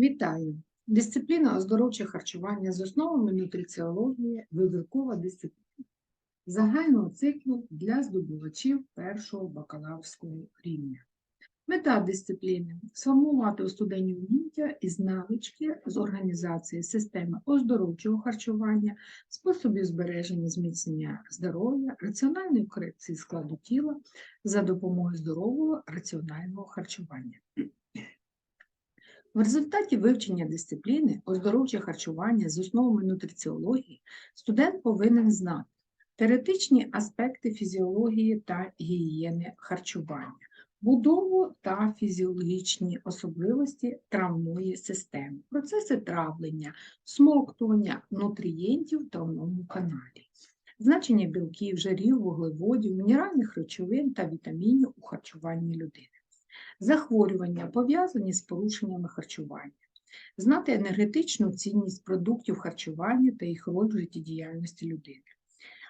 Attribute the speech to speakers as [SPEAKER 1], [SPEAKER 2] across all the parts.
[SPEAKER 1] Вітаю! Дисципліна оздоровче харчування з основами нутриціології, вибіркова дисципліна загального циклу для здобувачів першого бакалаврського рівня. Мета дисципліни сформувати у студентів вміння із навички з організації системи оздоровчого харчування, способів збереження зміцнення здоров'я, раціональної корекції складу тіла за допомогою здорового раціонального харчування. В результаті вивчення дисципліни оздоровче харчування з основами нутриціології студент повинен знати теоретичні аспекти фізіології та гігієни харчування, будову та фізіологічні особливості травної системи, процеси травлення, смоктування нутрієнтів в травному каналі. Значення білків, жирів, вуглеводів, мінеральних речовин та вітамінів у харчуванні людини захворювання, пов'язані з порушеннями харчування, знати енергетичну цінність продуктів харчування та їх роль в життєдіяльності людини,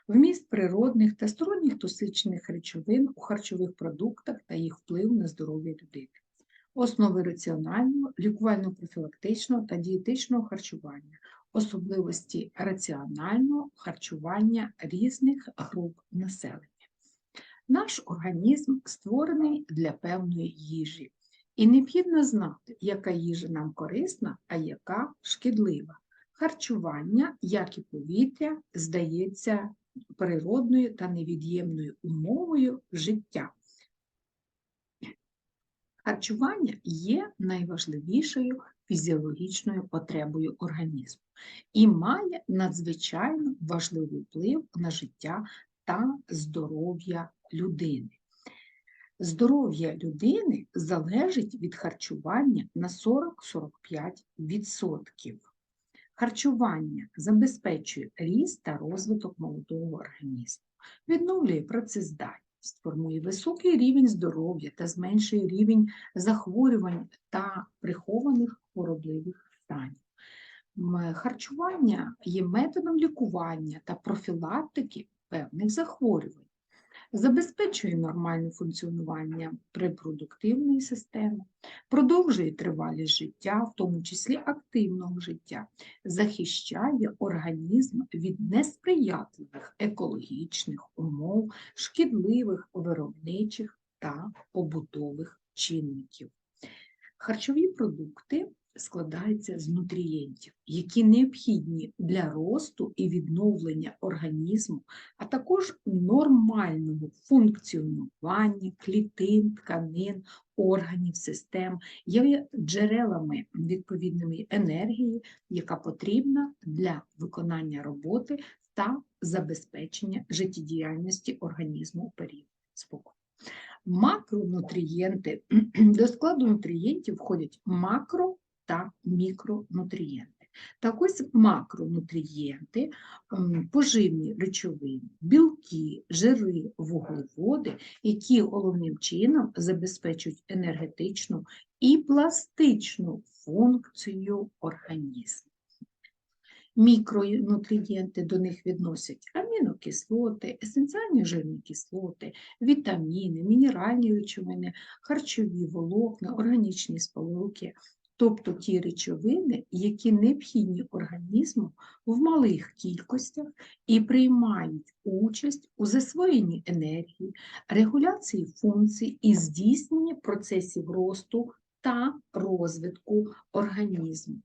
[SPEAKER 1] вміст природних та сторонніх токсичних речовин у харчових продуктах та їх вплив на здоров'я людини, основи раціонального, лікувально-профілактичного та дієтичного харчування. Особливості раціонального харчування різних груп населення. Наш організм створений для певної їжі, і необхідно знати, яка їжа нам корисна, а яка шкідлива. Харчування, як і повітря, здається природною та невід'ємною умовою життя. Харчування є найважливішою фізіологічною потребою організму і має надзвичайно важливий вплив на життя та здоров'я людини. Здоров'я людини залежить від харчування на 40-45%. Харчування забезпечує ріст та розвиток молодого організму, відновлює працездатність, формує високий рівень здоров'я та зменшує рівень захворювань та прихованих хворобливих станів. Харчування є методом лікування та профілактики певних захворювань забезпечує нормальне функціонування репродуктивної системи, продовжує тривалість життя, в тому числі активного життя, захищає організм від несприятливих екологічних умов, шкідливих виробничих та побутових чинників. Харчові продукти складається з нутрієнтів, які необхідні для росту і відновлення організму, а також нормального функціонування клітин, тканин, органів, систем, є джерелами відповідної енергії, яка потрібна для виконання роботи та забезпечення життєдіяльності організму у період спокою. Макронутрієнти до складу нутрієнтів входять макро та мікронутрієнти. Так ось макронутрієнти, поживні речовини, білки, жири, вуглеводи, які головним чином забезпечують енергетичну і пластичну функцію організму. Мікронутрієнти до них відносять амінокислоти, есенціальні жирні кислоти, вітаміни, мінеральні речовини, харчові волокна, органічні сполуки, тобто ті речовини, які необхідні організму в малих кількостях і приймають участь у засвоєнні енергії, регуляції функцій і здійсненні процесів росту та розвитку організму.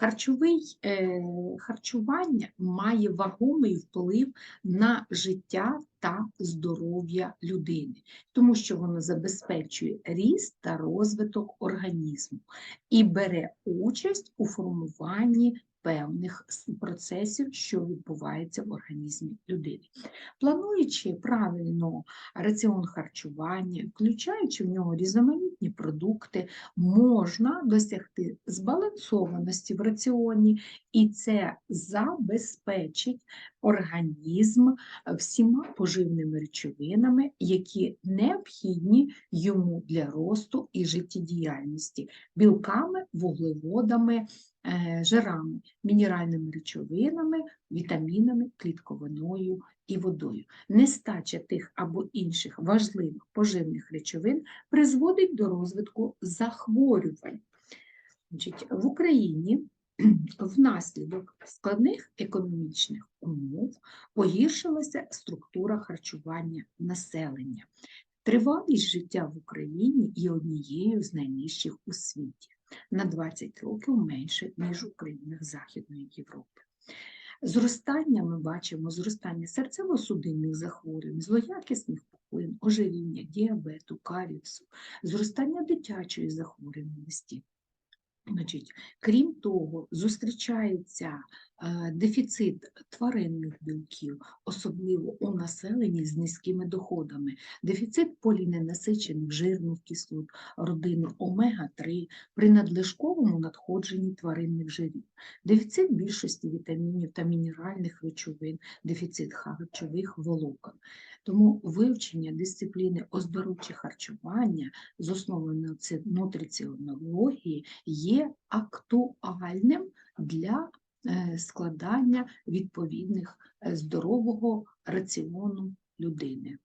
[SPEAKER 1] Харчовий, е, Харчування має вагомий вплив на життя та здоров'я людини, тому що воно забезпечує ріст та розвиток організму і бере участь у формуванні певних процесів, що відбуваються в організмі людини. Плануючи правильно раціон харчування, включаючи в нього різноманітні продукти, можна досягти збалансованості в раціоні, і це забезпечить організм всіма поживними речовинами, які необхідні йому для росту і життєдіяльності, білками, вуглеводами, Е, жирами, мінеральними речовинами, вітамінами, клітковиною і водою. Нестача тих або інших важливих поживних речовин призводить до розвитку захворювань. В Україні внаслідок складних економічних умов погіршилася структура харчування населення. Тривалість життя в Україні є однією з найнижчих у світі на 20 років менше, ніж у країнах Західної Європи. Зростання ми бачимо зростання серцево-судинних захворювань, злоякісних пухлин, ожиріння, діабету, каріусу, зростання дитячої захворюваності. Значить, крім того, зустрічається е, дефіцит тваринних білків, особливо у населенні з низькими доходами, дефіцит поліненасичених жирних кислот, родини омега-3 при надлишковому надходженні тваринних жирів, дефіцит більшості вітамінів та мінеральних речовин, дефіцит харчових волокон. Тому вивчення дисципліни оздоровче харчування з основою нуці- нутриціонології є актуальним для е, складання відповідних е, здорового раціону людини.